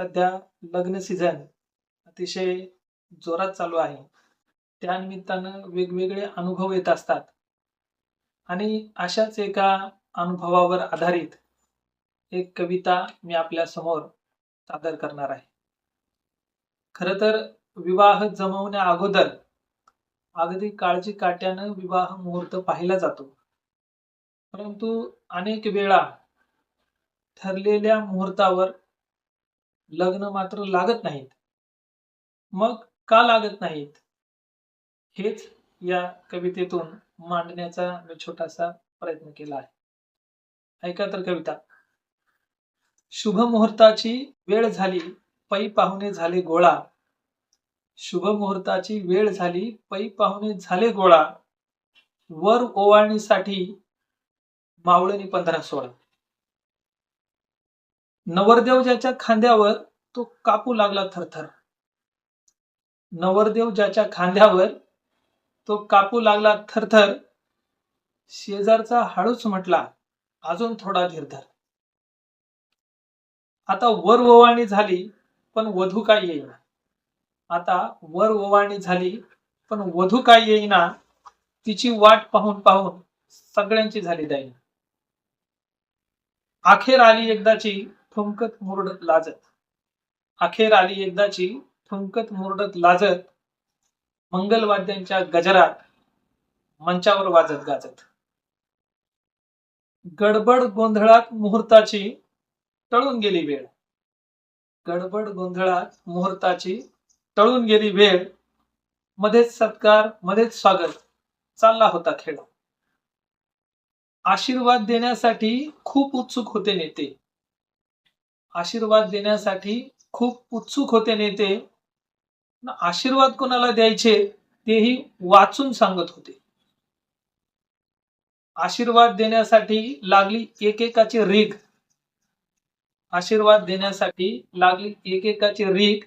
सध्या लग्न सीझन अतिशय जोरात चालू आहे. त्यानिमित्तानं वेगवेगळे अनुभव येत असतात. आणि अशाच एका अनुभवावर आधारित एक कविता मी आपल्यासमोर सादर करणार आहे. खर तर विवाह जमवण्या अगोदर अगदी काळजी काट्यानं विवाह मुहूर्त पाहिला जातो. परंतु अनेक वेळा ठरलेल्या मुहूर्तावर लग्न मात्र लागत नाहीत. मग का लागत नाहीत? हेच या कवितेतून मांडण्याचा मी छोटासा प्रयत्न केला आहे. ऐका तर कविता. शुभ मुहूर्ताची वेळ झाली पै पाहुणे झाले गोळा. शुभ मुहूर्ताची वेळ झाली पै पाहुणे झाले गोळा. वर ओवाळणीसाठी मावळणी पंधरा सोळा. नवरदेव ज्याच्या खांद्यावर तो कापू लागला थरथर. नवरदेव ज्याच्या खांद्यावर तो कापू लागला थरथर शेजारचा हळूच म्हटला अजून थोडा धीरधर. आता वर ओवाळणी झाली पण वधू काय येईना. आता वर ओवाळणी झाली पण वधू काय येईना तिची वाट पाहून पाहून सगळ्यांची झाली दाईना अखेर आली एकदाची ठुमकत मुरडत लाजत. अखेर आली एकदाची ठुमकत मुरडत लाजत मंगलवाद्यांच्या गजरात मंचावर वाजत गाजत. गडबड गोंधळात मुहूर्ताची टळून गेली वेळ. गडबड गोंधळात मुहूर्ताची टळून गेली वेळ. मध्येच सत्कार मध्येच स्वागत चालला होता खेळ. आशीर्वाद देण्यासाठी खूप उत्सुक होते नेते. आशीर्वाद देण्यासाठी खूप उत्सुक होते नेते. आशीर्वाद कोणाला द्यायचे तेही वाचून सांगत होते. आशीर्वाद देण्यासाठी लागली एकेकाची रीग आशीर्वाद देण्यासाठी लागली एकेकाची रीग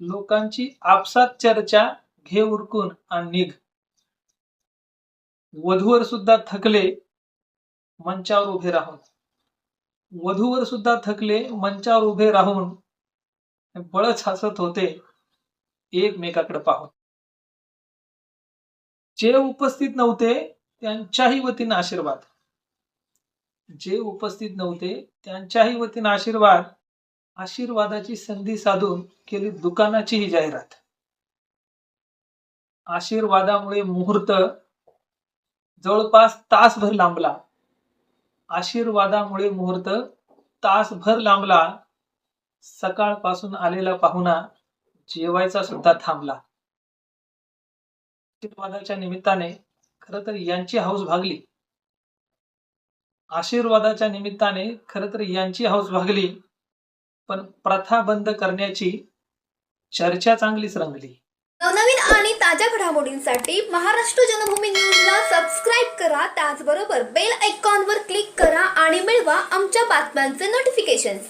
लोकांची आपसात चर्चा घे उरकून आणि निघ. वधूवर सुद्धा थकले मंचावर उभे राहून. वधूवर सुद्धा थकले मंचावर उभे राहून बळच हसत होते एकमेकाकडे पाहून. जे उपस्थित नव्हते त्यांच्याही वतीनं आशीर्वाद. जे उपस्थित नव्हते त्यांच्याही वतीनं आशीर्वाद. आशीर्वादाची संधी साधून केली दुकानाची ही जाहिरात. आशीर्वादामुळे मुहूर्त जवळपास तासभर लांबला. आशीर्वादामुळे मुहूर्त तासभर लांबला. सकाळपासून आलेला पाहुणा जेवायचा सुद्धा थांबला. आशीर्वादाच्या निमित्ताने खर तर यांची हौस भागली. आशीर्वादाच्या निमित्ताने खर तर यांची हौस भागली. पण प्रथा बंद करण्याची चर्चा चांगलीच रंगली. नवनवीन आणि ताज्या घडामोडींसाठी महाराष्ट्र जनभूमी न्यूजला सबस्क्राईब करा. त्याचबरोबर बेल आयकॉनवर क्लिक आणि मिळवा आमच्या बातम्यांचे नोटिफिकेशन्स